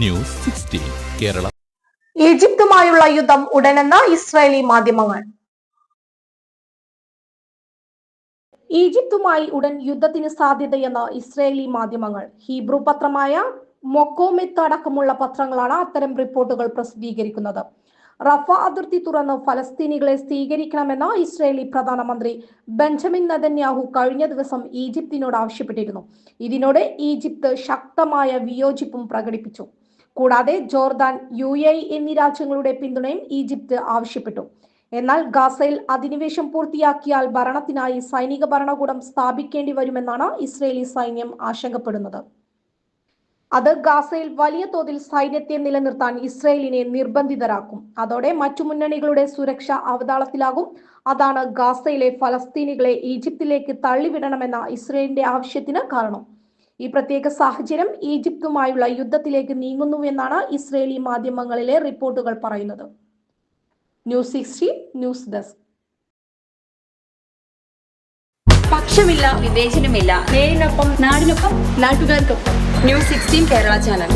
News sixteen Kerala. ഈജിപ്തുമായുള്ള യുദ്ധം ഉടനെന്ന Israeli മാധ്യമങ്ങൾ. ഈജിപ്തുമായി ഉടൻ യുദ്ധത്തിന് സാധ്യതയെന്ന് ഇസ്രായേലി മാധ്യമങ്ങൾ. ഹീബ്രു പത്രമായ മൊക്കോമെത്ത് അടക്കമുള്ള പത്രങ്ങളാണ് അത്തരം റിപ്പോർട്ടുകൾ പ്രസിദ്ധീകരിക്കുന്നത്. റഫ അതിർത്തി തുറന്ന് ഫലസ്തീനികളെ സ്വീകരിക്കണമെന്ന് ഇസ്രായേലി പ്രധാനമന്ത്രി ബെഞ്ചമിൻ നദന്യാഹു കഴിഞ്ഞ ദിവസം ഈജിപ്തിനോട് ആവശ്യപ്പെട്ടിരുന്നു. ഇതിനോട് ഈജിപ്ത് ശക്തമായ വിയോജിപ്പും പ്രകടിപ്പിച്ചു. കൂടാതെ ജോർദാൻ യു എ എന്നീ രാജ്യങ്ങളുടെ പിന്തുണയും ഈജിപ്ത് ആവശ്യപ്പെട്ടു. എന്നാൽ ഗാസയിൽ അധിനിവേശം പൂർത്തിയാക്കിയാൽ ഭരണത്തിനായി സൈനിക ഭരണകൂടം സ്ഥാപിക്കേണ്ടി വരുമെന്നാണ് ഇസ്രയേലി സൈന്യം ആശങ്കപ്പെടുന്നത്. അത് ഗാസയിൽ വലിയ തോതിൽ സൈന്യത്തെ നിലനിർത്താൻ ഇസ്രയേലിനെ നിർബന്ധിതരാക്കും. അതോടെ മറ്റു മുന്നണികളുടെ സുരക്ഷ അവതാളത്തിലാകും. അതാണ് ഗാസയിലെ ഫലസ്തീനികളെ ഈജിപ്തിലേക്ക് തള്ളിവിടണമെന്ന ഇസ്രയേലിന്റെ ആവശ്യത്തിന് കാരണം. ഈ പ്രത്യേക സാഹചര്യം ഈജിപ്തുമായുള്ള യുദ്ധത്തിലേക്ക് നീങ്ങുന്നു എന്നാണ് ഇസ്രയേലി മാധ്യമങ്ങളിലെ റിപ്പോർട്ടുകൾ പറയുന്നത്. News sixty news desk. പക്ഷമില്ല വിവേചനമില്ല. നേരിനൊപ്പം നാടിനൊപ്പം നാട്ടുകാർക്കൊപ്പം. News sixteen Kerala channel.